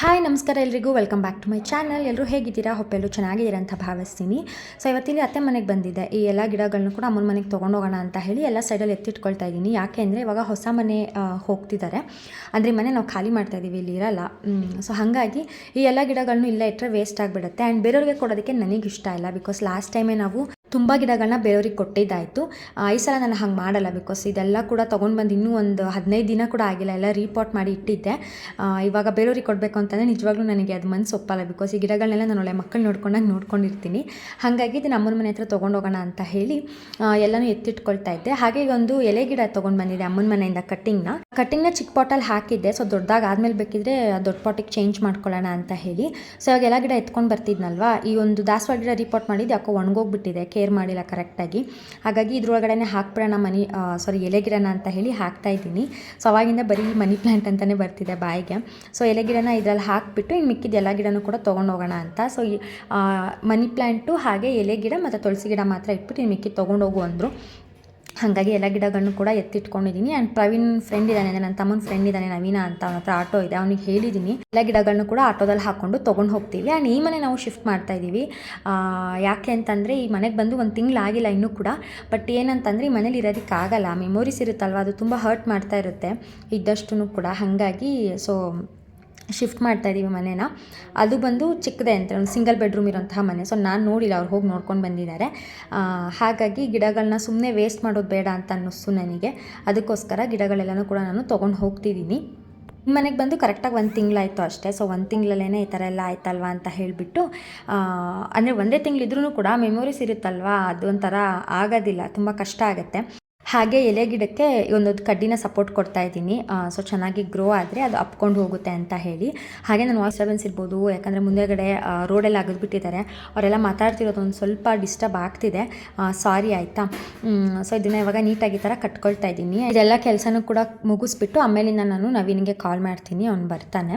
Hi ನಮಸ್ಕಾರ ಎಲ್ರಿಗೂ. Welcome back to my channel ಎಲ್ಲರೂ ಹೇಗಿದ್ದೀರಾ? ಹೊಪ್ಪೆಲ್ಲೂ ಚೆನ್ನಾಗಿದ್ದೀರಾ ಅಂತ ಭಾವಿಸ್ತೀನಿ. ಸೊ ಇವತ್ತಿಲ್ಲಿ ಅತ್ತೆ ಮನೆಗೆ ಬಂದಿದೆ ಈ ಎಲ್ಲ ಗಿಡಗಳನ್ನೂ ಕೂಡ ಅಮ್ಮನ ಮನೆಗೆ ತೊಗೊಂಡೋಗೋಣ ಅಂತ ಹೇಳಿ ಎಲ್ಲ ಸೈಡಲ್ಲಿ ಎತ್ತಿಟ್ಕೊಳ್ತಾ ಇದ್ದೀನಿ. ಯಾಕೆ ಅಂದರೆ ಇವಾಗ ಹೊಸ ಮನೆ ಹೋಗ್ತಿದ್ದಾರೆ. ಅಂದರೆ ಮನೆ ನಾವು ಖಾಲಿ ಮಾಡ್ತಾ ಇದ್ದೀವಿ ಇಲ್ಲಿ ಇರಲ್ಲ. ಸೊ ಹಾಗಾಗಿ ಈ ಎಲ್ಲ ಗಿಡಗಳನ್ನೂ ಇಲ್ಲೇ ಇಟ್ಟರೆ ವೇಸ್ಟ್ ಆಗಿಬಿಡುತ್ತೆ. ಆ್ಯಂಡ್ ಬೇರೆಯವ್ರಿಗೆ ಕೊಡೋದಕ್ಕೆ ನನಗೆ ಇಷ್ಟ ಇಲ್ಲ. ಬಿಕಾಸ್ ಲಾಸ್ಟ್ ಟೈಮೇ ನಾವು ತುಂಬ ಗಿಡಗಳನ್ನ ಬೇರೆಯವ್ರಿಗೆ ಕೊಟ್ಟಿದ್ದಾಯಿತು. ಈ ಸಲ ನಾನು ಹಂಗೆ ಮಾಡಲ್ಲ ಬಿಕಾಸ್ ಇದೆಲ್ಲ ಕೂಡ ತೊಗೊಂಡು ಬಂದು ಇನ್ನೂ ಒಂದು ಹದಿನೈದು ದಿನ ಕೂಡ ಆಗಿಲ್ಲ, ಎಲ್ಲ ರೀಪಾಟ್ ಮಾಡಿ ಇಟ್ಟಿದ್ದೆ. ಇವಾಗ ಬೇರೆಯವ್ರಿಗೆ ಕೊಡಬೇಕು ಅಂತಂದರೆ ನಿಜವಾಗ್ಲೂ ನನಗೆ ಅದು ಮನಸ್ಸು ಒಪ್ಪಲ್ಲ ಬಿಕಾಸ್ ಈ ಗಿಡಗಳನ್ನೆಲ್ಲ ನಾನು ಒಳ್ಳೆ ಮಕ್ಕಳು ನೋಡ್ಕೊಂಡಾಗ ನೋಡ್ಕೊಂಡಿರ್ತೀನಿ. ಹಾಗಾಗಿ ಇದು ಅಮ್ಮನ ಮನೆ ಹತ್ರ ತೊಗೊಂಡೋಗೋಣ ಅಂತ ಹೇಳಿ ಎಲ್ಲನೂ ಎತ್ತಿಟ್ಕೊಳ್ತಾ ಇದ್ದೆ. ಹಾಗೆ ಒಂದು ಎಲೆ ಗಿಡ ತೊಗೊಂಡು ಬಂದಿದೆ ಅಮ್ಮನ ಮನೆಯಿಂದ ಕಟ್ಟಿಂಗ್ನ ಕಟ್ಟಿಂಗ್ನ ಚಿಕ್ಕ ಪಾಟಲ್ಲಿ ಹಾಕಿದ್ದೆ ಸೊ ದೊಡ್ಡದಾಗಾದ್ಮೇಲೆ ಬೇಕಿದ್ರೆ ದೊಡ್ಡ ಪಾಟಿಗೆ ಚೇಂಜ್ ಮಾಡ್ಕೊಳ್ಳೋಣ ಅಂತ ಹೇಳಿ. ಸೊ ಇವಾಗ ಎಲ್ಲ ಗಿಡ ಎತ್ಕೊಂಡು ಬರ್ತಿದ್ನಲ್ವಾ, ಈ ಒಂದು ದಾಸವಾಳ ಗಿಡ ರಿಪೋರ್ಟ್ ಮಾಡಿದ್ದು, ಯಾಕೋ ಒಣಗೋಗ್ಬಿಟ್ಟಿದೆ. ಕೇರ್ ಮಾಡಿಲ್ಲ ಕರೆಕ್ಟಾಗಿ ಹಾಗಾಗಿ ಇದ್ರೊಳಗಡೆ ಹಾಕ್ಬಿಡೋಣ ಮನಿ ಸಾರಿ ಎಲೆ ಗಿಡನ ಅಂತ ಹೇಳಿ ಹಾಕ್ತಾ ಇದ್ದೀನಿ. ಸೊ ಅವಾಗಿಂದ ಬರೀ ಮನಿ ಪ್ಲ್ಯಾಂಟ್ ಅಂತಲೇ ಬರ್ತಿದೆ ಬಾಯಿಗೆ. ಸೊ ಎಲೆ ಗಿಡನ ಇದರಲ್ಲಿ ಹಾಕಿಬಿಟ್ಟು ಇನ್ನು ಮಿಕ್ಕಿದ ಎಲ್ಲ ಗಿಡನೂ ಕೂಡ ತೊಗೊಂಡು ಹೋಗೋಣ ಅಂತ. ಸೊ ಮನಿ ಪ್ಲ್ಯಾಂಟು ಹಾಗೆ ಎಲೆ ಗಿಡ ಮತ್ತು ತುಳಸಿ ಗಿಡ ಮಾತ್ರ ಇಟ್ಬಿಟ್ಟು ಇನ್ನು ಮಿಕ್ಕಿ ತೊಗೊಂಡೋಗು ಅಂದರು. ಹಾಗಾಗಿ ಎಲ್ಲ ಗಿಡಗಳನ್ನು ಕೂಡ ಎತ್ತಿಟ್ಕೊಂಡಿದ್ದೀನಿ. ಆ್ಯಂಡ್ ಪ್ರವೀಣ್ ಫ್ರೆಂಡ್ ಇದ್ದಾನೆ ನನ್ನ ತಮ್ಮನ ಫ್ರೆಂಡ್ ಇದ್ದಾನೆ, ನವೀನ ಅಂತ ಅವನ ಹತ್ರ ಆಟೋ ಇದೆ. ಅವನಿಗೆ ಹೇಳಿದ್ದೀನಿ, ಎಲ್ಲ ಗಿಡಗಳನ್ನು ಕೂಡ ಆಟೋದಲ್ಲಿ ಹಾಕ್ಕೊಂಡು ತೊಗೊಂಡು ಹೋಗ್ತೀವಿ. ಆ್ಯಂಡ್ ಈ ಮನೆ ನಾವು ಶಿಫ್ಟ್ ಮಾಡ್ತಾ ಇದ್ದೀವಿ ಯಾಕೆ ಅಂತಂದರೆ ಈ ಮನೆಗೆ ಬಂದು ಒಂದು ತಿಂಗಳಾಗಿಲ್ಲ ಇನ್ನೂ ಕೂಡ. ಬಟ್ ಏನಂತಂದರೆ ಈ ಮನೇಲಿ ಇರೋದಕ್ಕಾಗಲ್ಲ ಮೆಮೊರೀಸ್ ಇರುತ್ತಲ್ವ? ಅದು ತುಂಬ ಹರ್ಟ್ ಮಾಡ್ತಾ ಇರುತ್ತೆ. ಇದ್ದಷ್ಟು ಕೂಡ. ಹಾಗಾಗಿ ಸೊ ಶಿಫ್ಟ್ ಮಾಡ್ತಾ ಇದ್ದೀವಿ ಮನೇನ. ಅದು ಬಂದು ಚಿಕ್ಕದೇ ಅಂತ, ಒಂದು ಸಿಂಗಲ್ ಬೆಡ್ರೂಮ್ ಇರೋಂತಹ ಮನೆ. ಸೊ ನಾನು ನೋಡಿಲ್ಲ, ಅವ್ರು ಹೋಗಿ ನೋಡ್ಕೊಂಡು ಬಂದಿದ್ದಾರೆ. ಹಾಗಾಗಿ ಗಿಡಗಳನ್ನ ಸುಮ್ಮನೆ ವೇಸ್ಟ್ ಮಾಡೋದು ಬೇಡ ಅಂತ ಅನ್ನಿಸ್ತು ನನಗೆ. ಅದಕ್ಕೋಸ್ಕರ ಗಿಡಗಳೆಲ್ಲನೂ ಕೂಡ ನಾನು ತೊಗೊಂಡು ಹೋಗ್ತಿದ್ದೀನಿ ಮನೆಗೆ ಬಂದು ಕರೆಕ್ಟಾಗಿ ಒಂದು ತಿಂಗಳಾಯಿತು ಅಷ್ಟೇ. ಸೊ ಒಂದು ತಿಂಗಳಲ್ಲೇ ಈ ಥರ ಎಲ್ಲ ಆಯ್ತಲ್ವಾ ಅಂತ ಹೇಳಿಬಿಟ್ಟು ಅಂದರೆ ಒಂದೇ ತಿಂಗಳಿದ್ರೂ ಕೂಡ ಮೆಮೊರೀಸ್ ಇರುತ್ತಲ್ವಾ? ಅದು ಒಂಥರ ಆಗೋದಿಲ್ಲ, ತುಂಬ ಕಷ್ಟ ಆಗುತ್ತೆ. ಹಾಗೆ ಎಲೆ ಗಿಡಕ್ಕೆ ಒಂದೊಂದು ಕಡ್ಡಿನ ಸಪೋರ್ಟ್ ಕೊಡ್ತಾ ಇದ್ದೀನಿ. ಸೊ ಚೆನ್ನಾಗಿ ಗ್ರೋ ಆದರೆ ಅದು ಅಪ್ಕೊಂಡು ಹೋಗುತ್ತೆ ಅಂತ ಹೇಳಿ. ಹಾಗೆ ನಾನು ವಾಯ್ಸ್ ಇರ್ಬೋದು, ಯಾಕಂದರೆ ಮುಂದೆಗಡೆ ರೋಡೆಲ್ಲ ಅಗದ್ಬಿಟ್ಟಿದ್ದಾರೆ. ಅವರೆಲ್ಲ ಮಾತಾಡ್ತಿರೋದು ಒಂದು ಸ್ವಲ್ಪ ಡಿಸ್ಟರ್ಬ್ ಆಗ್ತಿದೆ. ಸಾರಿ ಆಯಿತಾ? ಸೊ ಇದನ್ನು ಇವಾಗ ನೀಟಾಗಿ ಥರ ಕಟ್ಕೊಳ್ತಾ ಇದ್ದೀನಿ. ಇದೆಲ್ಲ ಕೆಲಸನೂ ಕೂಡ ಮುಗಿಸ್ಬಿಟ್ಟು ಆಮೇಲಿಂದ ನಾನು ನವೀನಿಗೆ ಕಾಲ್ ಮಾಡ್ತೀನಿ. ಅವ್ನು ಬರ್ತಾನೆ.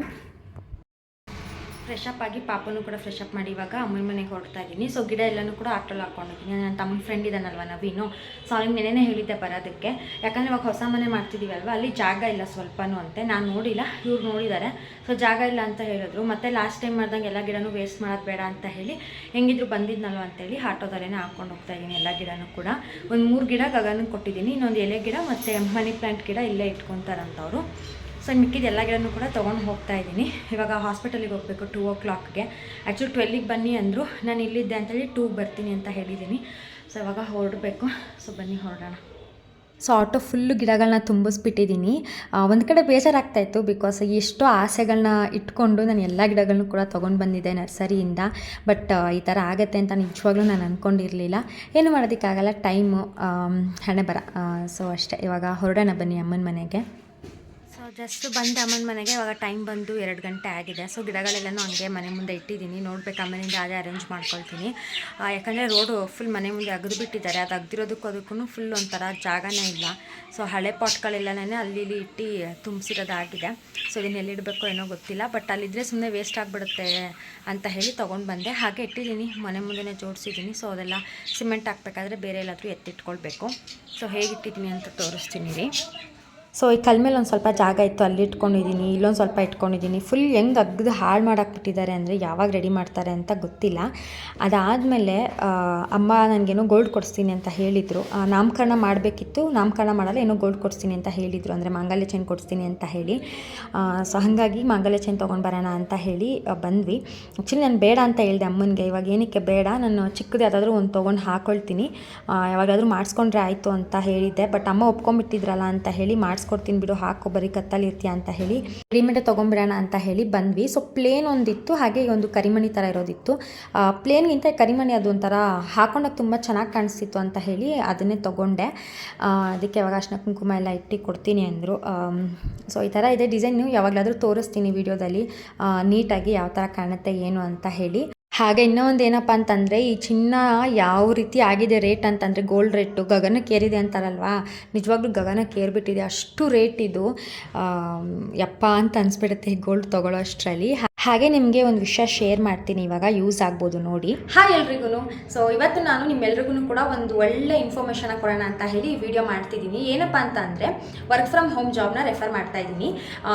ಫ್ರೆಶ್ ಅಪ್ ಆಗಿ ಪಾಪನೂ ಕೂಡ ಫ್ರೆಶ್ ಅಪ್ ಮಾಡಿ ಇವಾಗ ಅಮ್ಮನ ಮನೆಗೆ ಹೊರಡ್ತಾ ಇದ್ದೀನಿ ಸೊ ಗಿಡ ಎಲ್ಲನೂ ಕೂಡ ಆಟೋಲ್ಲಿ ಹಾಕೊಂಡಿದ್ದೀನಿ ನನ್ನ ತಮ್ಮ ಫ್ರೆಂಡ್ ಇದ್ದಾನಲ್ವ ನವೀನು? ಸೊ ಅವ್ನಿಗೆ ನೆನೆನೇ ಹೇಳಿದ್ದೆ ಬರೋದಕ್ಕೆ. ಯಾಕಂದರೆ ಇವಾಗ ಹೊಸ ಮನೆ ಮಾಡ್ತಿದ್ದೀವಲ್ವ ಅಲ್ಲಿ ಜಾಗ ಇಲ್ಲ ಸ್ವಲ್ಪನೂ ಅಂತೆ. ನಾನು ನೋಡಿಲ್ಲ, ಇವ್ರು ನೋಡಿದ್ದಾರೆ ಸೊ ಜಾಗ ಇಲ್ಲ ಅಂತ ಹೇಳಿದ್ರು. ಮತ್ತೆ ಲಾಸ್ಟ್ ಟೈಮ್ ಮಾಡ್ದಂಗೆ ಎಲ್ಲ ಗಿಡನೂ ವೇಸ್ಟ್ ಮಾಡೋದು ಬೇಡ ಅಂತ ಹೇಳಿ ಹೆಂಗಿದ್ರು ಬಂದಿದ್ನಲ್ವ ಅಂತೇಳಿ ಆಟೋದಲ್ಲೇ ಹಾಕ್ಕೊಂಡು ಹೋಗ್ತಾ ಇದ್ದೀನಿ ಎಲ್ಲ ಗಿಡನೂ ಕೂಡ. ಒಂದು ಮೂರು ಗಿಡ ಗಗನಕ್ಕೆ ಕೊಟ್ಟಿದ್ದೀನಿ ಇನ್ನೊಂದು ಎಲೆ ಗಿಡ ಮತ್ತು ಮನಿ ಪ್ಲಾಂಟ್ ಗಿಡ ಇಲ್ಲೇ ಇಟ್ಕೊತಾರಂತವರು. ಸೊ ಮಿಕ್ಕಿದ ಎಲ್ಲ ಗಿಡನೂ ಕೂಡ ತೊಗೊಂಡು ಹೋಗ್ತಾ ಇದ್ದೀನಿ. ಇವಾಗ ಹಾಸ್ಪಿಟಲಿಗೆ ಹೋಗಬೇಕು ಟೂ ಓ ಕ್ಲಾಕ್ಗೆ ಆ್ಯಕ್ಚುಲಿ ಟ್ವೆಲ್ಲಿಗೆ ಬನ್ನಿ ಅಂದರು, ನಾನು ಇಲ್ಲಿದ್ದೆ ಅಂತೇಳಿ ಟೂಗೆ ಬರ್ತೀನಿ ಅಂತ ಹೇಳಿದ್ದೀನಿ. ಸೊ ಇವಾಗ ಹೊರಡಬೇಕು. ಸೊ ಬನ್ನಿ, ಹೊರಡೋಣ. ಸೊ ಆಟೋ ಫುಲ್ಲು ಗಿಡಗಳನ್ನ ತುಂಬಿಸ್ಬಿಟ್ಟಿದ್ದೀನಿ. ಒಂದು ಕಡೆ ಬೇಜಾರಾಗ್ತಾಯಿತ್ತು ಬಿಕಾಸ್ ಎಷ್ಟೋ ಆಸೆಗಳನ್ನ ಇಟ್ಕೊಂಡು ನಾನು ಎಲ್ಲ ಗಿಡಗಳನ್ನೂ ಕೂಡ ತೊಗೊಂಡು ಬಂದಿದ್ದೆ ನರ್ಸರಿಯಿಂದ. ಬಟ್ ಈ ಥರ ಆಗುತ್ತೆ ಅಂತ ನಿಜವಾಗ್ಲೂ ನಾನು ಅಂದ್ಕೊಂಡಿರಲಿಲ್ಲ ಏನು ಮಾಡೋದಕ್ಕಾಗಲ್ಲ ಟೈಮು ಹಣೆ ಬರ ಸೊ ಅಷ್ಟೇ. ಇವಾಗ ಹೊರಡೋಣ ಬನ್ನಿ ಅಮ್ಮನ ಮನೆಗೆ. ಜಸ್ಟ್ ಬಂದು ಅಮ್ಮನ ಮನೆಗೆ ಇವಾಗ ಟೈಮ್ ಬಂದು ಎರಡು ಗಂಟೆ ಆಗಿದೆ. ಸೊ ಗಿಡಗಳೆಲ್ಲನೂ ಹಂಗೆ ಮನೆ ಮುಂದೆ ಇಟ್ಟಿದ್ದೀನಿ. ನೋಡ್ಬೇಕು ಅಮ್ಮನಿಂದ ಅದೇ ಅರೇಂಜ್ ಮಾಡ್ಕೊಳ್ತೀನಿ. ಯಾಕಂದರೆ ರೋಡು ಫುಲ್ ಮನೆ ಮುಂದೆ ಅಗದು ಬಿಟ್ಟಿದ್ದಾರೆ. ಅದು ಅಗ್ದಿರೋದಕ್ಕೂ ಅದಕ್ಕೂ ಫುಲ್ ಒಂಥರ ಜಾಗನೇ ಇಲ್ಲ. ಸೊ ಹಳೆ ಪಾಟ್ಗಳೆಲ್ಲನೇ ಅಲ್ಲಿ ಇಲ್ಲಿ ಇಟ್ಟು ತುಂಬಿಸಿರೋದಾಗಿದೆ. ಸೊ ಇದನ್ನ ಎಲ್ಲಿಡಬೇಕು ಏನೋ ಗೊತ್ತಿಲ್ಲ. ಬಟ್ ಅಲ್ಲಿದ್ದರೆ ಸುಮ್ಮನೆ ವೇಸ್ಟ್ ಆಗಿಬಿಡುತ್ತೆ ಅಂತ ಹೇಳಿ ತೊಗೊಂಡು ಬಂದೆ. ಹಾಗೆ ಇಟ್ಟಿದ್ದೀನಿ. ಮನೆ ಮುಂದೆನೇ ಜೋಡಿಸಿದ್ದೀನಿ. ಸೊ ಅದೆಲ್ಲ ಸಿಮೆಂಟ್ ಹಾಕ್ಬೇಕಾದ್ರೆ ಬೇರೆ ಎಲ್ಲಾದರೂ ಎತ್ತಿಟ್ಕೊಳ್ಬೇಕು. ಸೊ ಹೇಗೆ ಇಟ್ಟಿದ್ದೀನಿ ಅಂತ ತೋರಿಸ್ತೀನಿ ರೀ. ಸೊ ಈ ಕಲ್ ಮೇಲೆ ಒಂದು ಸ್ವಲ್ಪ ಜಾಗ ಇತ್ತು, ಅಲ್ಲಿ ಇಟ್ಕೊಂಡಿದ್ದೀನಿ ಇಲ್ಲೊಂದು ಸ್ವಲ್ಪ ಇಟ್ಕೊಂಡಿದ್ದೀನಿ ಫುಲ್ ಹೆಂಗೆ ಅಗ್ದು ಹಾಳು ಮಾಡಾಕ್ಬಿಟ್ಟಿದ್ದಾರೆ ಅಂದರೆ ಯಾವಾಗ ರೆಡಿ ಮಾಡ್ತಾರೆ ಅಂತ ಗೊತ್ತಿಲ್ಲ. ಅದಾದಮೇಲೆ ಅಮ್ಮ ನನಗೇನೋ ಗೋಲ್ಡ್ ಕೊಡಿಸ್ತೀನಿ ಅಂತ ಹೇಳಿದರು. ನಾಮಕರಣ ಮಾಡಬೇಕಿತ್ತು, ನಾಮಕರಣ ಮಾಡಲ್ಲ, ಏನೋ ಗೋಲ್ಡ್ ಕೊಡಿಸ್ತೀನಿ ಅಂತ ಹೇಳಿದರು. ಅಂದರೆ ಮಾಂಗಲ್ಯ ಚೈನ್ ಕೊಡಿಸ್ತೀನಿ ಅಂತ ಹೇಳಿ. ಸೊ ಹಾಗಾಗಿ ಮಾಂಗಲ್ಯ ಚೈನ್ ತೊಗೊಂಡು ಬರೋಣ ಅಂತ ಹೇಳಿ ಬಂದ್ವಿ. ಆ್ಯಕ್ಚುಲಿ ನಾನು ಬೇಡ ಅಂತ ಹೇಳಿದೆ ಅಮ್ಮನಿಗೆ, ಇವಾಗ ಏನಕ್ಕೆ ಬೇಡ, ನಾನು ಚಿಕ್ಕದು ಯಾವುದಾದ್ರೂ ಒಂದು ತೊಗೊಂಡು ಹಾಕ್ಕೊಳ್ತೀನಿ ಯಾವಾಗಾದರೂ ಮಾಡಿಸ್ಕೊಂಡ್ರೆ ಆಯಿತು ಅಂತ ಹೇಳಿದ್ದೆ ಬಟ್ ಅಮ್ಮ ಒಪ್ಕೊಂಬಿಟ್ಟಿದ್ರಲ್ಲ ಅಂತ ಹೇಳಿ ಮಾಡಿಸ್ಕೊಡ್ತೀನಿ ಬಿಡು, ಹಾಕೋ, ಬರೀ ಕತ್ತಲ್ಲಿ ಇರ್ತೀಯ ಅಂತ ಹೇಳಿ ರೆಡಿಮೇಡ್ ತೊಗೊಂಬಿಡೋಣ ಅಂತ ಹೇಳಿ ಬಂದ್ವಿ. ಸೊ ಪ್ಲೇನ್ ಒಂದಿತ್ತು, ಹಾಗೆ ಒಂದು ಕರಿಮಣಿ ಥರ ಇರೋದಿತ್ತು. ಪ್ಲೇನ್ಗಿಂತ ಕರಿಮಣಿ ಅದು ಒಂಥರ ಹಾಕೊಂಡಾಗ ತುಂಬ ಚೆನ್ನಾಗಿ ಕಾಣಿಸ್ತಿತ್ತು ಅಂತ ಹೇಳಿ ಅದನ್ನೇ ತೊಗೊಂಡೆ. ಅದಕ್ಕೆ ಯಾವಾಗ ಅರ್ಶಿನ ಕುಂಕುಮ ಎಲ್ಲ ಇಟ್ಟು ಕೊಡ್ತೀನಿ ಅಂದರು. ಸೊ ಈ ಥರ ಇದೆ ಡಿಸೈನ್ ನೀವು ಯಾವಾಗಲಾದರೂ ತೋರಿಸ್ತೀನಿ ವಿಡಿಯೋದಲ್ಲಿ. ನೀಟಾಗಿ ಯಾವ ಥರ ಕಾಣುತ್ತೆ, ಏನು ಅಂತ ಹೇಳಿ. ಹಾಗೆ ಇನ್ನೂ ಒಂದು ಏನಪ್ಪ ಅಂತಂದರೆ, ಈ ಚಿನ್ನ ಯಾವ ರೀತಿ ಆಗಿದೆ ರೇಟ್ ಅಂತಂದರೆ ಗೋಲ್ಡ್ ರೇಟು ಗಗನಕ್ಕೇರಿದೆ ಅಂತಾರಲ್ವಾ? ನಿಜವಾಗ್ಲೂ ಗಗನಕ್ಕೇರಿಬಿಟ್ಟಿದೆ ಅಷ್ಟು ರೇಟ್ ಇದು. ಯಪ್ಪ ಅಂತ ಅನಿಸ್ಬಿಡುತ್ತೆ ಗೋಲ್ಡ್ ತೊಗೊಳ್ಳೋ ಅಷ್ಟರಲ್ಲಿ. ಹಾಗೆ ನಿಮಗೆ ಒಂದು ವಿಷಯ ಶೇರ್ ಮಾಡ್ತೀನಿ, ಇವಾಗ ಯೂಸ್ ಆಗ್ಬೋದು ನೋಡಿ. ಹಾಯ್ ಎಲ್ರಿಗೂ ಸೊ ಇವತ್ತು ನಾನು ನಿಮ್ಮೆಲ್ರಿಗೂ ಕೂಡ ಒಂದು ಒಳ್ಳೆ ಇನ್ಫಾರ್ಮೇಷನ್ ಕೊಡೋಣ ಅಂತ ಹೇಳಿ ವಿಡಿಯೋ ಮಾಡ್ತಿದ್ದೀನಿ. ಏನಪ್ಪ ಅಂತ ಅಂದರೆ ವರ್ಕ್ ಫ್ರಮ್ ಹೋಮ್ ಜಾಬ್ನ ರೆಫರ್ ಮಾಡ್ತಾ ಇದ್ದೀನಿ.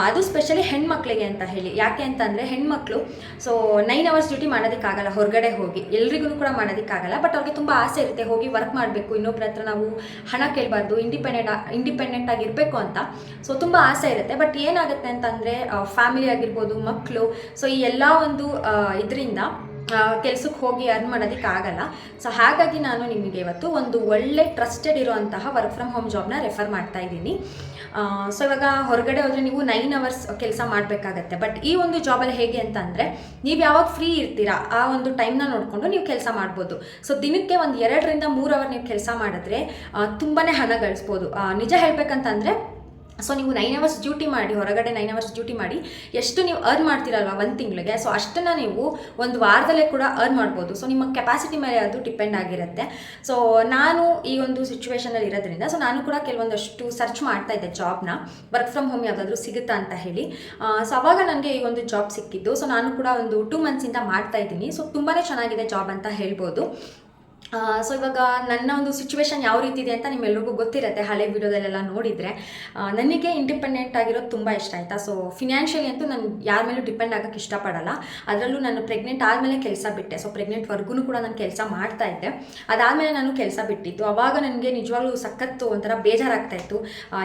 ಅದು ಸ್ಪೆಷಲಿ ಹೆಣ್ಮಕ್ಳಿಗೆ ಅಂತ ಹೇಳಿ. ಯಾಕೆ ಅಂತಂದರೆ, ಹೆಣ್ಮಕ್ಳು ಸೊ ನೈನ್ ಅವರ್ಸ್ ಡ್ಯೂಟಿ ಮಾಡೋದಕ್ಕಾಗಲ್ಲ ಹೊರಗಡೆ ಹೋಗಿ. ಎಲ್ರಿಗೂ ಕೂಡ ಮಾಡೋದಕ್ಕಾಗಲ್ಲ ಬಟ್ ಅವ್ರಿಗೆ ತುಂಬ ಆಸೆ ಇರುತ್ತೆ, ಹೋಗಿ ವರ್ಕ್ ಮಾಡಬೇಕು, ಇನ್ನೊಬ್ರ ಹತ್ರ ನಾವು ಹಣ ಕೇಳಬಾರ್ದು ಇಂಡಿಪೆಂಡೆಂಟ್ ಇಂಡಿಪೆಂಡೆಂಟ್ ಆಗಿರಬೇಕು ಅಂತ. ಸೊ ತುಂಬ ಆಸೆ ಇರುತ್ತೆ ಬಟ್ ಏನಾಗುತ್ತೆ ಅಂತಂದರೆ ಫ್ಯಾಮಿಲಿ ಆಗಿರ್ಬೋದು ಮಕ್ಕಳು ಸೊ ಈ ಎಲ್ಲ ಒಂದು ಇದರಿಂದ ಕೆಲಸಕ್ಕೆ ಹೋಗಿ ಅರ್ನ್ ಮಾಡೋದಕ್ಕೆ ಆಗಲ್ಲ. ಸೊ ಹಾಗಾಗಿ ನಾನು ನಿಮಗೆ ಇವತ್ತು ಒಂದು ಒಳ್ಳೆ ಟ್ರಸ್ಟೆಡ್ ಇರುವಂತಹ ವರ್ಕ್ ಫ್ರಮ್ ಹೋಮ್ ಜಾಬ್ನ ರೆಫರ್ ಮಾಡ್ತಾ ಇದ್ದೀನಿ. ಸೊ ಇವಾಗ ಹೊರಗಡೆ ಹೋದರೆ ನೀವು ನೈನ್ ಅವರ್ಸ್ ಕೆಲಸ ಮಾಡಬೇಕಾಗತ್ತೆ. ಬಟ್ ಈ ಒಂದು ಜಾಬಲ್ಲಿ ಹೇಗೆ ಅಂತ ಅಂದರೆ, ನೀವು ಯಾವಾಗ ಫ್ರೀ ಇರ್ತೀರಾ, ಆ ಒಂದು ಟೈಮ್ನ ನೋಡಿಕೊಂಡು ನೀವು ಕೆಲಸ ಮಾಡ್ಬೋದು. ಸೊ ದಿನಕ್ಕೆ ಒಂದು ಎರಡರಿಂದ ಮೂರು ಅವರ್ ನೀವು ಕೆಲಸ ಮಾಡಿದ್ರೆ ತುಂಬಾ ಹಣ ಗಳಿಸ್ಬೋದು. ನಿಜ ಹೇಳ್ಬೇಕಂತಂದರೆ ಸೊ ನೀವು ನೈನ್ ಅವರ್ಸ್ ಡ್ಯೂಟಿ ಮಾಡಿ, ಹೊರಗಡೆ ನೈನ್ ಅವರ್ಸ್ ಡ್ಯೂಟಿ ಮಾಡಿ, ಎಷ್ಟು ನೀವು ಅರ್ನ್ ಮಾಡ್ತೀರಲ್ವ ಒಂದು ತಿಂಗಳಿಗೆ? ಸೊ ಅಷ್ಟನ್ನು ನೀವು ಒಂದು ವಾರದಲ್ಲೇ ಕೂಡ ಅರ್ನ್ ಮಾಡ್ಬೋದು. ಸೊ ನಿಮ್ಮ ಕೆಪಾಸಿಟಿ ಮೇಲೆ ಅದು ಡಿಪೆಂಡ್ ಆಗಿರುತ್ತೆ. ಸೊ ನಾನು ಈ ಒಂದು ಸಿಚುವೇಶನಲ್ಲಿ ಇರೋದ್ರಿಂದ ಸೊ ನಾನು ಕೂಡ ಕೆಲವೊಂದಷ್ಟು ಸರ್ಚ್ ಮಾಡ್ತಾ ಇದ್ದೆ ಜಾಬ್ನ ವರ್ಕ್ ಫ್ರಮ್ ಹೋಮ್ ಯಾವುದಾದ್ರೂ ಸಿಗುತ್ತಾ ಅಂತ ಹೇಳಿ. ಸೊ ಅವಾಗ ನನಗೆ ಈ ಒಂದು ಜಾಬ್ ಸಿಕ್ಕಿದ್ದು. ಸೊ ನಾನು ಕೂಡ ಒಂದು ಟೂ ಮಂತ್ಸಿಂದ ಮಾಡ್ತಾ ಇದ್ದೀನಿ. ಸೊ ತುಂಬಾ ಚೆನ್ನಾಗಿದೆ ಜಾಬ್ ಅಂತ ಹೇಳ್ಬೋದು. ಸೊ ಇವಾಗ ನನ್ನ ಒಂದು ಸಿಚುವೇಶನ್ ಯಾವ ರೀತಿ ಇದೆ ಅಂತ ನಿಮ್ಮೆಲ್ಲರಿಗೂ ಗೊತ್ತಿರುತ್ತೆ. ಹಳೆ ವಿಡಿಯೋದಲ್ಲೆಲ್ಲ ನೋಡಿದರೆ ನನಗೆ ಇಂಡಿಪೆಂಡೆಂಟ್ ಆಗಿರೋದು ತುಂಬ ಇಷ್ಟ ಆಯಿತಾ? ಸೊ ಫಿನಾನ್ಷಿಯಲಿ ಅಂತೂ ನಾನು ಯಾರ ಮೇಲೂ ಡಿಪೆಂಡ್ ಆಗೋಕ್ಕೆ ಇಷ್ಟಪಡಲ್ಲ. ಅದರಲ್ಲೂ ನಾನು ಪ್ರೆಗ್ನೆಂಟ್ ಆದಮೇಲೆ ಕೆಲಸ ಬಿಟ್ಟೆ. ಸೊ ಪ್ರೆಗ್ನೆಂಟ್ವರೆಗೂ ಕೂಡ ನಾನು ಕೆಲಸ ಮಾಡ್ತಾ ಇದ್ದೆ. ಅದಾದಮೇಲೆ ನಾನು ಕೆಲಸ ಬಿಟ್ಟಿದ್ದು. ಆವಾಗ ನನಗೆ ನಿಜವಾಗ್ಲೂ ಸಖತ್ತು ಒಂಥರ ಬೇಜಾರಾಗ್ತಾಯಿತ್ತು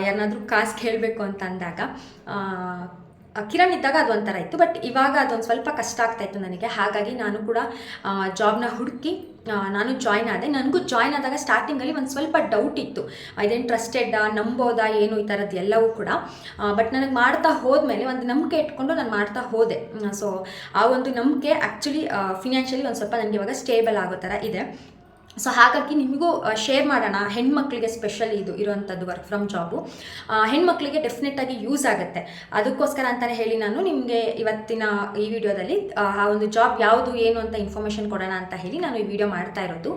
ಯಾರನ್ನಾದ್ರೂ ಕಾಸು ಕೇಳಬೇಕು ಅಂತ ಅಂದಾಗ ಕಿರಣ್ ಇದ್ದಾಗ ಅದು ಒಂಥರ ಇತ್ತು. ಬಟ್ ಇವಾಗ ಅದೊಂದು ಸ್ವಲ್ಪ ಕಷ್ಟ ಆಗ್ತಾ ಇತ್ತು ನನಗೆ. ಹಾಗಾಗಿ ನಾನು ಕೂಡ ಜಾಬ್ನ ಹುಡುಕಿ ನಾನು ಜಾಯ್ನ್ ಆದೆ. ನನಗೂ ಜಾಯ್ನ್ ಆದಾಗ ಸ್ಟಾರ್ಟಿಂಗಲ್ಲಿ ಒಂದು ಸ್ವಲ್ಪ ಡೌಟ್ ಇತ್ತು. ಇದೇನು ಟ್ರಸ್ಟೆಡ್ಡಾ ನಂಬೋದಾ, ಏನು ಈ ಥರದ್ದು ಎಲ್ಲವೂ ಕೂಡ. ಬಟ್ ನನಗೆ ಮಾಡ್ತಾ ಹೋದ್ಮೇಲೆ ಒಂದು ನಂಬಿಕೆ ಇಟ್ಕೊಂಡು ನಾನು ಮಾಡ್ತಾ ಹೋದೆ. ಸೊ ಆ ಒಂದು ನಂಬಿಕೆ ಆ್ಯಕ್ಚುಲಿ ಫಿನಾನ್ಷಿಯಲಿ ಒಂದು ಸ್ವಲ್ಪ ನನಗೆ ಇವಾಗ ಸ್ಟೇಬಲ್ ಆಗೋ ಥರ ಇದೆ. ಸೊ ಹಾಗಾಗಿ ನಿಮಗೂ ಶೇರ್ ಮಾಡೋಣ. ಹೆಣ್ಮಕ್ಳಿಗೆ ಸ್ಪೆಷಲ್ ಇದು, ಇರುವಂಥದ್ದು ವರ್ಕ್ ಫ್ರಮ್ ಜಾಬು ಹೆಣ್ಮಕ್ಳಿಗೆ ಡೆಫಿನೆಟಾಗಿ ಯೂಸ್ ಆಗುತ್ತೆ. ಅದಕ್ಕೋಸ್ಕರ ಅಂತಲೇ ಹೇಳಿ ನಾನು ನಿಮಗೆ ಇವತ್ತಿನ ಈ ವಿಡಿಯೋದಲ್ಲಿ, ಆ ಒಂದು ಜಾಬ್ ಯಾವುದು, ಏನು ಅಂತ ಇನ್ಫಾರ್ಮೇಷನ್ ಕೊಡೋಣ ಅಂತ ಹೇಳಿ ನಾನು ಈ ವಿಡಿಯೋ ಮಾಡ್ತಾ ಇರೋದು.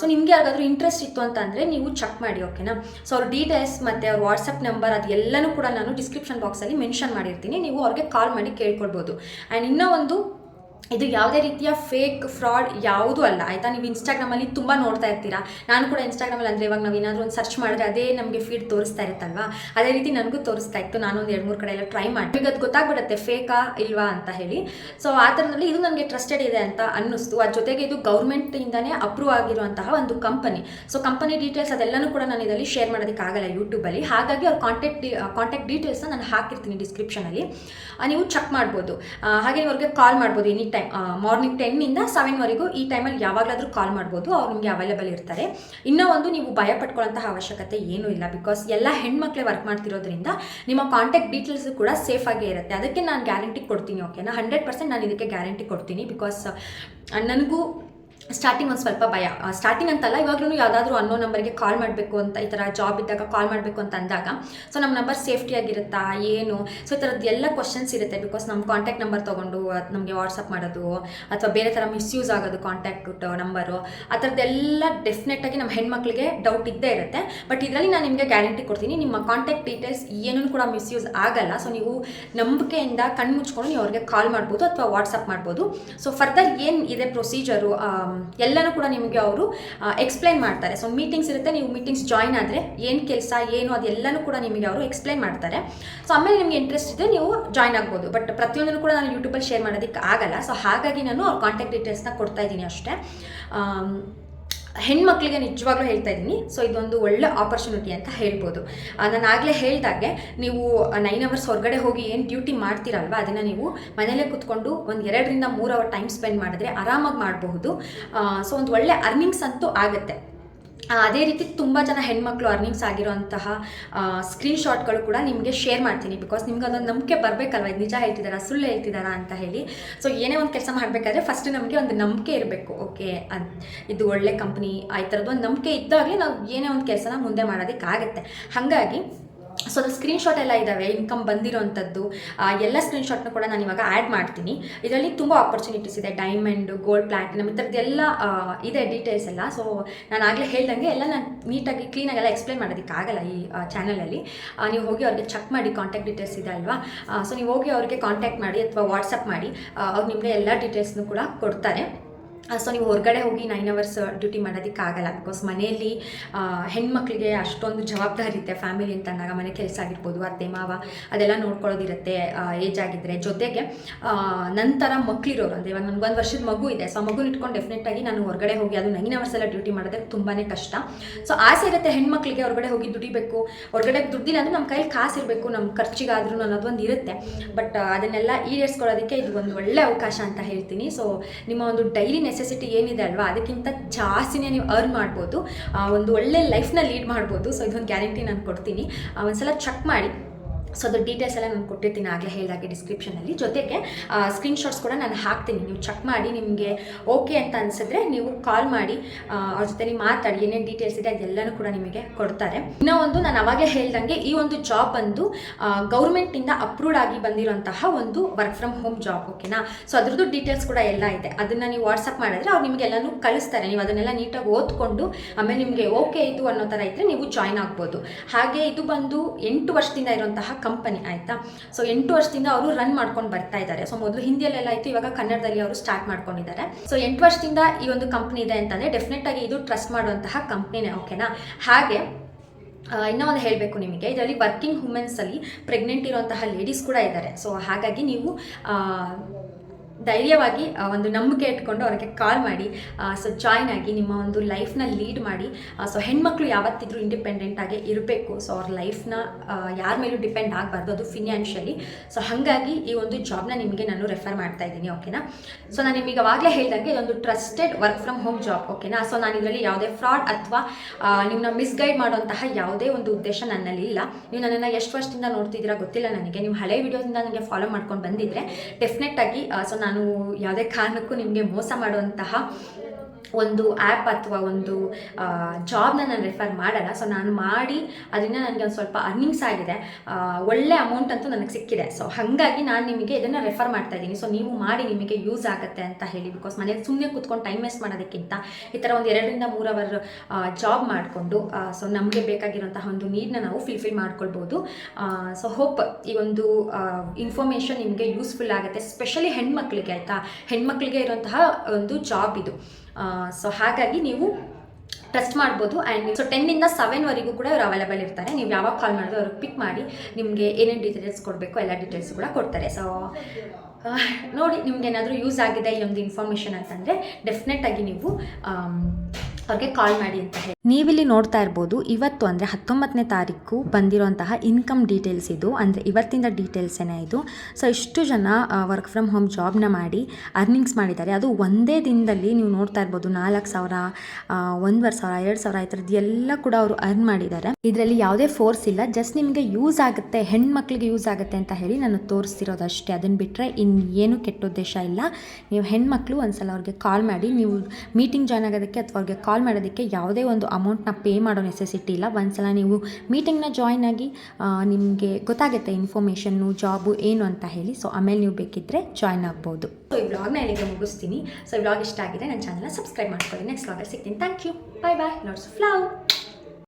ಸೊ ನಿಮಗೆ ಯಾರಾದರೂ ಇಂಟ್ರೆಸ್ಟ್ ಇತ್ತು ಅಂತಂದರೆ ನೀವು ಚೆಕ್ ಮಾಡಿ ಓಕೆನಾ ಸೊ ಅವ್ರ ಡೀಟೇಲ್ಸ್ ಮತ್ತು ಅವ್ರ ವಾಟ್ಸಪ್ ನಂಬರ್ ಅದು ಎಲ್ಲನೂ ಕೂಡ ನಾನು ಡಿಸ್ಕ್ರಿಪ್ಷನ್ ಬಾಕ್ಸಲ್ಲಿ ಮೆನ್ಷನ್ ಮಾಡಿರ್ತೀನಿ. ನೀವು ಅವ್ರಿಗೆ ಕಾಲ್ ಮಾಡಿ ಕೇಳ್ಕೊಳ್ಬೋದು. ಆ್ಯಂಡ್ ಇನ್ನೂ ಒಂದು ಇದು ಯಾವುದೇ ರೀತಿಯ ಫೇಕ್ ಫ್ರಾಡ್ ಯಾವುದೂ ಅಲ್ಲ, ಆಯಿತಾ? ನೀವು ಇನ್ಸ್ಟಾಗ್ರಾಮಲ್ಲಿ ತುಂಬ ನೋಡ್ತಾ ಇರ್ತೀರಾ? ನಾನು ಕೂಡ ಇನ್ಸ್ಟಾಗ್ರಾಮಲ್ಲಿ ಅಂದರೆ ಇವಾಗ ನಾವು ಏನಾದರೂ ಒಂದು ಸರ್ಚ್ ಮಾಡಿದ್ರೆ ಅದೇ ನಮಗೆ ಫೀಡ್ ತೋರಿಸ್ತಾ ಇರುತ್ತಲ್ವಾ? ಅದೇ ರೀತಿ ನನಗೂ ತೋರಿಸ್ತಾ ಇತ್ತು, ನಾನು ಒಂದು ಎರಡು ಮೂರು ಕಡೆ ಎಲ್ಲ ಟ್ರೈ ಮಾಡಿ. ಈಗ ಅದು ಗೊತ್ತಾಗ್ಬಿಡುತ್ತೆ ಫೇಕಾ ಇಲ್ವಾ ಅಂತ ಹೇಳಿ. ಸೊ ಆ ಥರದಲ್ಲಿ ಇದು ನನಗೆ ಟ್ರಸ್ಟೆಡ್ ಇದೆ ಅಂತ ಅನ್ನಿಸ್ತು. ಅದ್ರ ಜೊತೆಗೆ ಇದು ಗೌರ್ಮೆಂಟಿಂದನೇ ಅಪ್ರೂವ್ ಆಗಿರುವಂತಹ ಒಂದು ಕಂಪನಿ ಸೊ ಕಂಪನಿ ಡೀಟೇಲ್ಸ್ ಅದೆಲ್ಲನೂ ಕೂಡ ನಾನು ಇದರಲ್ಲಿ ಶೇರ್ ಮಾಡೋದಕ್ಕಾಗಲ್ಲ ಯೂಟ್ಯೂಬಲ್ಲಿ ಹಾಗಾಗಿ ಅವ್ರ ಕಾಂಟ್ಯಾಕ್ಟ್ ಕಾಂಟ್ಯಾಕ್ಟ್ ಡೀಟೇಲ್ಸ್ನ ನಾನು ಹಾಕಿರ್ತೀನಿ ಡಿಸ್ಕ್ರಿಪ್ಷನಲ್ಲಿ ನೀವು ಚೆಕ್ ಮಾಡ್ಬೋದು. ಹಾಗೆ ಅವ್ರಿಗೆ ಕಾಲ್ ಮಾಡ್ಬೋದು. ಎನಿ ಟೈಮ್ ಮಾರ್ನಿಂಗ್ ಟೆನ್ನಿಂದ ಸೆವೆನ್ವರೆಗೂ ಈ ಟೈಮಲ್ಲಿ ಯಾವಾಗಲಾದರೂ ಕಾಲ್ ಮಾಡ್ಬೋದು. ಅವ್ರು ನಿಮಗೆ ಅವೈಲೇಬಲ್ ಇರ್ತಾರೆ. ಇನ್ನೂ ಒಂದು ನೀವು ಭಯ ಪಟ್ಕೊಳ್ಳೋಂತಹ ಅವಶ್ಯಕತೆ ಏನೂ ಇಲ್ಲ. ಬಿಕಾಸ್ ಎಲ್ಲ ಹೆಣ್ಮಕ್ಳೇ ವರ್ಕ್ ಮಾಡ್ತಿರೋದ್ರಿಂದ ನಿಮ್ಮ ಕಾಂಟ್ಯಾಕ್ಟ್ ಡೀಟೇಲ್ಸ್ ಕೂಡ ಸೇಫ್ ಆಗೇ ಇರುತ್ತೆ. ಅದಕ್ಕೆ ನಾನು ಗ್ಯಾರಂಟಿ ಕೊಡ್ತೀನಿ ಓಕೆನಾ ಹಂಡ್ರೆಡ್ ಪರ್ಸೆಂಟ್ ನಾನು ಇದಕ್ಕೆ ಗ್ಯಾರಂಟಿ ಕೊಡ್ತೀನಿ. ಬಿಕಾಸ್ ನನಗೂ ಸ್ಟಾರ್ಟಿಂಗ್ ಒಂದು ಸ್ವಲ್ಪ ಭಯ. ಸ್ಟಾರ್ಟಿಂಗ್ ಅಂತಲ್ಲ ಇವಾಗಲೂ ಯಾವುದಾದ್ರೂ ಅನ್ನೋ ನಂಬರ್ಗೆ ಕಾಲ್ ಮಾಡಬೇಕು ಅಂತ, ಈ ಥರ ಜಾಬ್ ಇದ್ದಾಗ ಕಾಲ್ ಮಾಡಬೇಕು ಅಂತ ಅಂದಾಗ ಸೊ ನಮ್ಮ ನಂಬರ್ ಸೇಫ್ಟಿ ಆಗಿರುತ್ತಾ, ಏನು? ಸೊ ಈ ಥರದ್ದು ಎಲ್ಲ ಕ್ವಶನ್ಸ್ ಇರುತ್ತೆ. ಬಿಕಾಸ್ ನಮ್ಮ ಕಾಂಟ್ಯಾಕ್ಟ್ ನಂಬರ್ ತೊಗೊಂಡು ನಮಗೆ ವಾಟ್ಸಪ್ ಮಾಡೋದು, ಅಥವಾ ಬೇರೆ ಥರ ಮಿಸ್ಯೂಸ್ ಆಗೋದು ಕಾಂಟ್ಯಾಕ್ಟ್ ನಂಬರು ಆ ಥರದ್ದೆಲ್ಲ ಡೆಫಿನೆಟಾಗಿ ನಮ್ಮ ಹೆಣ್ಮಕ್ಳಿಗೆ ಡೌಟ್ ಇದ್ದೇ ಇರುತ್ತೆ. ಬಟ್ ಇದರಲ್ಲಿ ನಾನು ನಿಮಗೆ ಗ್ಯಾರಂಟಿ ಕೊಡ್ತೀನಿ, ನಿಮ್ಮ ಕಾಂಟ್ಯಾಕ್ಟ್ ಡೀಟೇಲ್ಸ್ ಏನೂ ಕೂಡ ಮಿಸ್ಯೂಸ್ ಆಗಲ್ಲ. ಸೊ ನೀವು ನಂಬಿಕೆಯಿಂದ ಕಣ್ಣು ಮುಚ್ಕೊಂಡು ನೀವು ಅವ್ರಿಗೆ ಕಾಲ್ ಮಾಡ್ಬೋದು, ಅಥವಾ ವಾಟ್ಸಪ್ ಮಾಡ್ಬೋದು. ಸೊ ಫರ್ದರ್ ಏನು ಇದೆ ಪ್ರೊಸೀಜರು ಎಲ್ಲನೂ ಕೂಡ ನಿಮಗೆ ಅವರು ಎಕ್ಸ್ಪ್ಲೈನ್ ಮಾಡ್ತಾರೆ. ಸೊ ಮೀಟಿಂಗ್ಸ್ ಇರುತ್ತೆ, ನೀವು ಮೀಟಿಂಗ್ಸ್ ಜಾಯ್ನ್ ಆದರೆ ಏನು ಕೆಲಸ, ಏನು ಅದೆಲ್ಲನೂ ಕೂಡ ನಿಮಗೆ ಅವರು ಎಕ್ಸ್ಪ್ಲೈನ್ ಮಾಡ್ತಾರೆ. ಸೊ ಆಮೇಲೆ ನಿಮಗೆ ಇಂಟ್ರೆಸ್ಟ್ ಇದೆ, ನೀವು ಜಾಯ್ನ್ ಆಗ್ಬೋದು. ಬಟ್ ಪ್ರತಿಯೊಂದನ್ನು ಕೂಡ ನಾನು ಯೂಟ್ಯೂಬಲ್ಲಿ ಶೇರ್ ಮಾಡೋದಕ್ಕೆ ಆಗಲ್ಲ ಸೊ ಹಾಗಾಗಿ ನಾನು ಅವ್ರ ಕಾಂಟ್ಯಾಕ್ಟ್ ಡೀಟೇಲ್ಸ್ನ ಕೊಡ್ತಾ ಇದ್ದೀನಿ ಅಷ್ಟೇ. ಹೆಣ್ಮಕ್ಳಿಗೆ ನಿಜವಾಗ್ಲೂ ಹೇಳ್ತಾ ಇದ್ದೀನಿ. ಸೊ ಇದೊಂದು ಒಳ್ಳೆ ಆಪರ್ಚುನಿಟಿ ಅಂತ ಹೇಳ್ಬೋದು. ನಾನು ಆಗಲೇ ಹೇಳ್ದಾಗೆ, ನೀವು ನೈನ್ ಅವರ್ಸ್ ಹೊರಗಡೆ ಹೋಗಿ ಏನು ಡ್ಯೂಟಿ ಮಾಡ್ತೀರಲ್ವ, ಅದನ್ನು ನೀವು ಮನೆಯಲ್ಲೇ ಕೂತ್ಕೊಂಡು ಒಂದು ಎರಡರಿಂದ ಮೂರು ಅವರ್ ಟೈಮ್ ಸ್ಪೆಂಡ್ ಮಾಡಿದ್ರೆ ಆರಾಮಾಗಿ ಮಾಡಬಹುದು. ಸೊ ಒಂದು ಒಳ್ಳೆ ಅರ್ನಿಂಗ್ಸ್ ಅಂತೂ ಆಗುತ್ತೆ. ಅದೇ ರೀತಿ ತುಂಬ ಜನ ಹೆಣ್ಮಕ್ಳು ಅರ್ನಿಂಗ್ಸ್ ಆಗಿರೋಂತಹ ಸ್ಕ್ರೀನ್ ಶಾಟ್ಗಳು ಕೂಡ ನಿಮಗೆ ಶೇರ್ ಮಾಡ್ತೀನಿ. ಬಿಕಾಸ್ ನಿಮ್ಗೆ ಅದೊಂದು ನಂಬಿಕೆ ಬರಬೇಕಲ್ವ? ಇದು ನಿಜ ಹೇಳ್ತಿದ್ದಾರಾ ಸುಳ್ಳು ಹೇಳ್ತಿದ್ದಾರಾ ಅಂತ ಹೇಳಿ. ಸೊ ಏನೇ ಒಂದು ಕೆಲಸ ಮಾಡಬೇಕಾದ್ರೆ ಫಸ್ಟ್ ನಮಗೆ ಒಂದು ನಂಬಿಕೆ ಇರಬೇಕು ಓಕೆ ಇದು ಒಳ್ಳೆ ಕಂಪ್ನಿ ಆ ಥರದ್ದು ಒಂದು ನಂಬಿಕೆ ಇದ್ದಾಗಲೇ ನಾವು ಏನೇ ಒಂದು ಕೆಲಸನ ಮುಂದೆ ಮಾಡೋದಕ್ಕಾಗತ್ತೆ. ಹಾಗಾಗಿ ಸೊ ಅದು ಸ್ಕ್ರೀನ್ಶಾಟ್ ಎಲ್ಲ ಇದ್ದಾವೆ ಇನ್ಕಮ್ ಬಂದಿರೋವಂಥದ್ದು ಎಲ್ಲ ಸ್ಕ್ರೀನ್ಶಾಟ್ನ ಕೂಡ ನಾನು ಇವಾಗ ಆ್ಯಡ್ ಮಾಡ್ತೀನಿ. ಇದರಲ್ಲಿ ತುಂಬ ಆಪರ್ಚುನಿಟೀಸ್ ಇದೆ ಡೈಮಂಡ್ ಗೋಲ್ಡ್ ಪ್ಲಾಟಿನಮ್ ಈ ಥರದ್ದು ಎಲ್ಲ ಇದೆ ಡೀಟೇಲ್ಸ್ ಎಲ್ಲ. ಸೊ ನಾನು ಆಗಲೇ ಹೇಳ್ದಂಗೆ ಎಲ್ಲ ನಾನು ನೀಟಾಗಿ ಕ್ಲೀನಾಗೆಲ್ಲ ಎಕ್ಸ್ಪ್ಲೈನ್ ಮಾಡೋದಕ್ಕಾಗಲ್ಲ ಈ ಚಾನಲಲ್ಲಿ ನೀವು ಹೋಗಿ ಅವ್ರಿಗೆ ಚೆಕ್ ಮಾಡಿ ಕಾಂಟ್ಯಾಕ್ಟ್ ಡೀಟೇಲ್ಸ್ ಇದೆ ಅಲ್ವಾ? ಸೊ ನೀವು ಹೋಗಿ ಅವ್ರಿಗೆ ಕಾಂಟ್ಯಾಕ್ಟ್ ಮಾಡಿ ಅಥವಾ ವಾಟ್ಸಪ್ ಮಾಡಿ ಅವ್ರು ನಿಮಗೆ ಎಲ್ಲ ಡೀಟೇಲ್ಸ್ನು ಕೂಡ ಕೊಡ್ತಾರೆ. ಸೊ ನೀವು ಹೊರಗಡೆ ಹೋಗಿ ನೈನ್ ಅವರ್ಸ್ ಡ್ಯೂಟಿ ಮಾಡೋದಕ್ಕಾಗಲ್ಲ ಬಿಕಾಸ್ ಮನೆಯಲ್ಲಿ ಹೆಣ್ಮಕ್ಳಿಗೆ ಅಷ್ಟೊಂದು ಜವಾಬ್ದಾರಿ ಇರುತ್ತೆ ಫ್ಯಾಮಿಲಿ ಅಂತ ಅಂದಾಗ ಮನೆ ಕೆಲಸ ಆಗಿರ್ಬೋದು, ಅತ್ತೆ, ಮಾವ, ಅದೆಲ್ಲ ನೋಡ್ಕೊಳ್ಳೋದಿರುತ್ತೆ ಏಜ್ ಆಗಿದ್ದರೆ ಜೊತೆಗೆ ನಂತರ ಮಕ್ಕಳಿರೋರು ಅಂದರೆ ಇವಾಗ ಒಂದು ವರ್ಷದ ಮಗು ಇದೆ ಸೊ ಮಗು ಇಟ್ಕೊಂಡು ಡೆಫಿನೆಟಾಗಿ ನಾನು ಹೊರಗಡೆ ಹೋಗಿ ಅದು ನೈನ್ ಅವರ್ಸ್ ಎಲ್ಲ ಡ್ಯೂಟಿ ಮಾಡೋದಕ್ಕೆ ತುಂಬಾ ಕಷ್ಟ. ಸೊ ಆಸೆ ಇರುತ್ತೆ ಹೆಣ್ಮಕ್ಳಿಗೆ ಹೊರಗಡೆ ಹೋಗಿ ದುಡಿಬೇಕು ಹೊರಗಡೆ ದುಡ್ಡಿಲ್ಲ ಅಂದರೆ ನಮ್ಮ ಕೈಲಿ ಕಾಸು ಇರಬೇಕು ನಮ್ಮ ಖರ್ಚಿಗಾದ್ರೂ ಅನ್ನೋದೊಂದು ಇರುತ್ತೆ. ಬಟ್ ಅದನ್ನೆಲ್ಲ ಈಡೇರಿಸ್ಕೊಳ್ಳೋದಕ್ಕೆ ಇದು ಒಂದು ಒಳ್ಳೆ ಅವಕಾಶ ಅಂತ ಹೇಳ್ತೀನಿ. ಸೊ ನಿಮ್ಮ ಒಂದು ಡೈಲಿ ನೆಸೆಸಿಟಿ ಏನಿದೆ ಅಲ್ವಾ? ಅದಕ್ಕಿಂತ ಜಾಸ್ತಿನೇ ನೀವು ಅರ್ನ್ ಮಾಡ್ಬೋದು. ಒಂದು ಒಳ್ಳೆ ಲೈಫ್ನ ಲೀಡ್ ಮಾಡ್ಬೋದು. ಸೊ ಇದೊಂದು ಗ್ಯಾರಂಟಿ ನಾನು ಕೊಡ್ತೀನಿ. ಒಂದ್ಸಲ ಚೆಕ್ ಮಾಡಿ. ಸೊ ಅದು ಡೀಟೇಲ್ಸ್ ಎಲ್ಲ ನಾನು ಕೊಟ್ಟಿರ್ತೀನಿ ಆಗಲೇ ಹೇಳಿದಾಗೆ ಡಿಸ್ಕ್ರಿಪ್ಷನಲ್ಲಿ ಜೊತೆಗೆ ಸ್ಕ್ರೀನ್ಶಾಟ್ಸ್ ಕೂಡ ನಾನು ಹಾಕ್ತೀನಿ. ನೀವು ಚೆಕ್ ಮಾಡಿ, ನಿಮಗೆ ಓಕೆ ಅಂತ ಅನಿಸಿದ್ರೆ ನೀವು ಕಾಲ್ ಮಾಡಿ ಅವ್ರ ಜೊತೆ ನೀವು ಮಾತಾಡಿ, ಏನೇನು ಡೀಟೇಲ್ಸ್ ಇದೆ ಅದೆಲ್ಲನೂ ಕೂಡ ನಿಮಗೆ ಕೊಡ್ತಾರೆ. ಇನ್ನೂ ಒಂದು ನಾನು ಅವಾಗೇ ಹೇಳ್ದಂಗೆ ಈ ಒಂದು ಜಾಬ್ ಬಂದು ಗೌರ್ಮೆಂಟಿಂದ ಅಪ್ರೂವ್ಡ್ ಆಗಿ ಬಂದಿರುವಂತಹ ಒಂದು ವರ್ಕ್ ಫ್ರಮ್ ಹೋಮ್ ಜಾಬ್ ಓಕೆನಾ ಸೊ ಅದ್ರದ್ದು ಡೀಟೇಲ್ಸ್ ಕೂಡ ಎಲ್ಲ ಇದೆ. ಅದನ್ನು ನೀವು ವಾಟ್ಸಪ್ ಮಾಡಿದ್ರೆ ಅವ್ರು ನಿಮಗೆ ಎಲ್ಲನೂ ಕಳಿಸ್ತಾರೆ. ನೀವು ಅದನ್ನೆಲ್ಲ ನೀಟಾಗಿ ಓದ್ಕೊಂಡು, ಆಮೇಲೆ ನಿಮಗೆ ಓಕೆ ಇದು ಅನ್ನೋ ಥರ ಇದ್ದರೆ ನೀವು ಜಾಯ್ನ್ ಆಗ್ಬೋದು. ಹಾಗೆ ಇದು ಬಂದು ಎಂಟು ವರ್ಷದಿಂದ ಇರುವಂತಹ ಕಂಪನಿ ಆಯಿತಾ? ಸೊ ಎಂಟು ವರ್ಷದಿಂದ ಅವರು ರನ್ ಮಾಡ್ಕೊಂಡು ಬರ್ತಾ ಇದ್ದಾರೆ. ಸೊ ಮೊದಲು ಹಿಂದಿಯಲ್ಲೆಲ್ಲ ಇತ್ತು, ಇವಾಗ ಕನ್ನಡದಲ್ಲಿ ಅವರು ಸ್ಟಾರ್ಟ್ ಮಾಡ್ಕೊಂಡಿದ್ದಾರೆ. ಸೊ ಎಂಟು ವರ್ಷದಿಂದ ಈ ಒಂದು ಕಂಪ್ನಿ ಇದೆ ಅಂತಂದರೆ ಡೆಫಿನೆಟ್ ಆಗಿ ಇದು ಟ್ರಸ್ಟ್ ಮಾಡುವಂತಹ ಕಂಪ್ನಿನೇ ಓಕೆನಾ ಹಾಗೆ ಇನ್ನೂ ಒಂದು ಹೇಳಬೇಕು ನಿಮಗೆ. ಇದರಲ್ಲಿ ವರ್ಕಿಂಗ್ ವುಮೆನ್ಸಲ್ಲಿ ಪ್ರೆಗ್ನೆಂಟ್ ಇರುವಂತಹ ಲೇಡೀಸ್ ಕೂಡ ಇದ್ದಾರೆ. ಸೊ ಹಾಗಾಗಿ ನೀವು ಧೈರ್ಯವಾಗಿ ಒಂದು ನಂಬಿಕೆ ಇಟ್ಕೊಂಡು ಅವ್ರಿಗೆ ಕಾಲ್ ಮಾಡಿ ಸೊ ಜಾಯ್ನ್ ಆಗಿ ನಿಮ್ಮ ಒಂದು ಲೈಫ್ನ ಲೀಡ್ ಮಾಡಿ ಸೊ ಹೆಣ್ಮಕ್ಳು ಯಾವತ್ತಿದ್ರೂ ಇಂಡಿಪೆಂಡೆಂಟ್ ಆಗಿ ಇರಬೇಕು. ಸೊ ಅವ್ರ ಲೈಫ್ನ ಯಾರ ಮೇಲೂ ಡಿಪೆಂಡ್ ಆಗಬಾರ್ದು, ಅದು ಫಿನಾನ್ಷಿಯಲಿ ಸೊ ಹಾಗಾಗಿ ಈ ಒಂದು ಜಾಬ್ನ ನಿಮಗೆ ನಾನು ರೆಫರ್ ಮಾಡ್ತಾ ಇದ್ದೀನಿ ಓಕೆನಾ ಸೊ ನಾನು ನಿಮಗೆ ಆವಾಗಲೇ ಹೇಳಿದಂಗೆ ಇದೊಂದು trusted work from home job ಓಕೆನಾ ಸೊ ನಾನು ಇದರಲ್ಲಿ ಯಾವುದೇ ಫ್ರಾಡ್ ಅಥವಾ ನಿಮ್ಮನ್ನ ಮಿಸ್ಗೈಡ್ ಮಾಡುವಂತಹ ಯಾವುದೇ ಒಂದು ಉದ್ದೇಶ ನನ್ನಲ್ಲಿ ಇಲ್ಲ. ನೀವು ನನ್ನನ್ನು ಎಷ್ಟು ವರ್ಷದಿಂದ ನೋಡ್ತಿದ್ದೀರಾ ಗೊತ್ತಿಲ್ಲ ನನಗೆ. ನೀವು ಹಳೆ ವಿಡಿಯೋದಿಂದ ನನಗೆ ಫಾಲೋ ಮಾಡ್ಕೊಂಡು ಬಂದಿದ್ರೆ ಡೆಫಿನೆಟ್ ಆಗಿ ಸೊ ನಾನು ಯಾವುದೇ ಕಾರಣಕ್ಕೂ ನಿಮಗೆ ಮೋಸ ಮಾಡುವಂತಹ ಒಂದು ಆ್ಯಪ್ ಅಥವಾ ಒಂದು ಜಾಬ್ನ ನಾನು ರೆಫರ್ ಮಾಡಲ್ಲ. ಸೊ ನಾನು ಮಾಡಿ ಅದರಿಂದ ನನಗೆ ಒಂದು ಸ್ವಲ್ಪ ಅರ್ನಿಂಗ್ಸ್ ಆಗಿದೆ. ಒಳ್ಳೆ ಅಮೌಂಟ್ ಅಂತೂ ನನಗೆ ಸಿಕ್ಕಿದೆ. ಸೊ ಹಾಗಾಗಿ ನಾನು ನಿಮಗೆ ಇದನ್ನು ರೆಫರ್ ಮಾಡ್ತಾ ಇದ್ದೀನಿ. ಸೊ ನೀವು ಮಾಡಿ ನಿಮಗೆ ಯೂಸ್ ಆಗುತ್ತೆ ಅಂತ ಹೇಳಿ. ಬಿಕಾಸ್ ಮನೇಲಿ ಸುಮ್ಮನೆ ಕೂತ್ಕೊಂಡು ಟೈಮ್ ವೇಸ್ಟ್ ಮಾಡೋದಕ್ಕಿಂತ ಈ ಥರ ಒಂದು ಎರಡರಿಂದ ಮೂರು ಅವರ್ ಜಾಬ್ ಮಾಡಿಕೊಂಡು ಸೊ ನಮಗೆ ಬೇಕಾಗಿರುವಂತಹ ಒಂದು ನೀರನ್ನ ನಾವು ಫಿಲ್ಫಿಲ್ ಮಾಡ್ಕೊಳ್ಬೋದು. ಸೊ ಹೋಪ್ ಈ ಒಂದು ಇನ್ಫಾರ್ಮೇಷನ್ ನಿಮಗೆ ಯೂಸ್ಫುಲ್ ಆಗುತ್ತೆ. ಸ್ಪೆಷಲಿ ಹೆಣ್ಮಕ್ಳಿಗೆ, ಆಯಿತಾ? ಹೆಣ್ಮಕ್ಳಿಗೆ ಇರುವಂತಹ ಒಂದು ಜಾಬ್ ಇದು. ಸೊ ಹಾಗಾಗಿ ನೀವು ಟ್ರಸ್ಟ್ ಮಾಡ್ಬೋದು ಆ್ಯಂಡ್ ಸೊ ಟೆನ್ನಿಂದ ಸೆವೆನ್ವರೆಗೂ ಕೂಡ ಇವರು ಅವೈಲೇಬಲ್ ಇರ್ತಾರೆ. ನೀವು ಯಾವಾಗ ಕಾಲ್ ಮಾಡಿದ್ರು ಅವ್ರಿಗೆ ಪಿಕ್ ಮಾಡಿ ನಿಮಗೆ ಏನೇನು ಡೀಟೇಲ್ಸ್ ಕೊಡಬೇಕು ಎಲ್ಲ ಡೀಟೇಲ್ಸ್ ಕೂಡ ಕೊಡ್ತಾರೆ. ಸೊ ನೋಡಿ ನಿಮ್ಗೆ ಏನಾದರೂ ಯೂಸ್ ಆಗಿದೆ ಈ ಒಂದು ಇನ್ಫಾರ್ಮೇಷನ್ ಅಂತಂದರೆ ಡೆಫಿನೆಟಾಗಿ ನೀವು ಆಮ್, ಅವ್ರಿಗೆ ಕಾಲ್ ಮಾಡಿ ಅಂತ ಹೇಳಿ. ನೀವಿಲ್ಲಿ ನೋಡ್ತಾ ಇರ್ಬೋದು, ಇವತ್ತು ಅಂದರೆ ಹತ್ತೊಂಬತ್ತನೇ ತಾರೀಕು ಬಂದಿರೋಂತಹ ಇನ್ಕಮ್ ಡೀಟೇಲ್ಸ್ ಇದು. ಅಂದರೆ ಇವತ್ತಿಂದ ಡೀಟೇಲ್ಸೇನೆ ಇದು. ಸೊ ಇಷ್ಟು ಜನ ವರ್ಕ್ ಫ್ರಮ್ ಹೋಮ್ ಜಾಬ್ನ ಮಾಡಿ ಅರ್ನಿಂಗ್ಸ್ ಮಾಡಿದ್ದಾರೆ. ಅದು ಒಂದೇ ದಿನದಲ್ಲಿ ನೀವು ನೋಡ್ತಾ ಇರ್ಬೋದು, ನಾಲ್ಕು ಸಾವಿರ ಒಂದುವರೆ ಸಾವಿರ, ಎರಡು ಸಾವಿರ, ಈ ಥರದ್ದು ಎಲ್ಲ ಕೂಡ ಅವರು ಅರ್ನ್ ಮಾಡಿದ್ದಾರೆ. ಇದರಲ್ಲಿ ಯಾವುದೇ ಫೋರ್ಸ್ ಇಲ್ಲ ಜಸ್ಟ್ ನಿಮಗೆ ಯೂಸ್ ಆಗುತ್ತೆ, ಹೆಣ್ಮಕ್ಳಿಗೆ ಯೂಸ್ ಆಗುತ್ತೆ ಅಂತ ಹೇಳಿ ನಾನು ತೋರಿಸ್ತಿರೋದು ಅಷ್ಟೇ ಅದನ್ನು ಬಿಟ್ಟರೆ ಇನ್ನೇನು ಕೆಟ್ಟ ಉದ್ದೇಶ ಇಲ್ಲ. ನೀವು ಹೆಣ್ಮಕ್ಳು ಒಂದ್ಸಲ ಅವ್ರಿಗೆ ಕಾಲ್ ಮಾಡಿ, ನೀವು ಮೀಟಿಂಗ್ ಜಾಯ್ನ್ ಆಗೋದಕ್ಕೆ ಅಥವಾ ಅವ್ರಿಗೆ ಕಾಲ್ ಮಾಡೋದಕ್ಕೆ ಯಾವುದೇ ಒಂದು ಅಮೌಂಟ್ನ ಪೇ ಮಾಡೋ ನೆಸೆಸಿಟಿ ಇಲ್ಲ. ಒಂದ್ಸಲ ನೀವು ಮೀಟಿಂಗ್ನ ಜಾಯ್ನ್ ಆಗಿ ನಿಮಗೆ ಗೊತ್ತಾಗುತ್ತೆ ಇನ್ಫಾರ್ಮೇಷನ್ನು ಜಾಬು ಏನು ಅಂತ ಹೇಳಿ. ಸೊ ಆಮೇಲೆ ನೀವು ಬೇಕಿದ್ದರೆ ಜಾಯ್ನ್ ಆಗ್ಬೋದು. ಸೊ ಈ ಬ್ಲಾಗ್ನ ಇಲ್ಲಿಗೆ ಮುಗಿಸ್ತೀನಿ. ಸೊ ಈ ಬ್ಲಾಗ್ ಇಷ್ಟ ಆಗಿದೆ ನನ್ನ ಚಾನಲ್ನ ಸಬ್ಸ್ಕ್ರೈಬ್ ಮಾಡ್ಕೊಳ್ಳಿ. ನೆಕ್ಸ್ಟ್ ಬ್ಲಾಗಲ್ಲಿ ಸಿಗ್ತೀನಿ. Thank you bye bye lots of love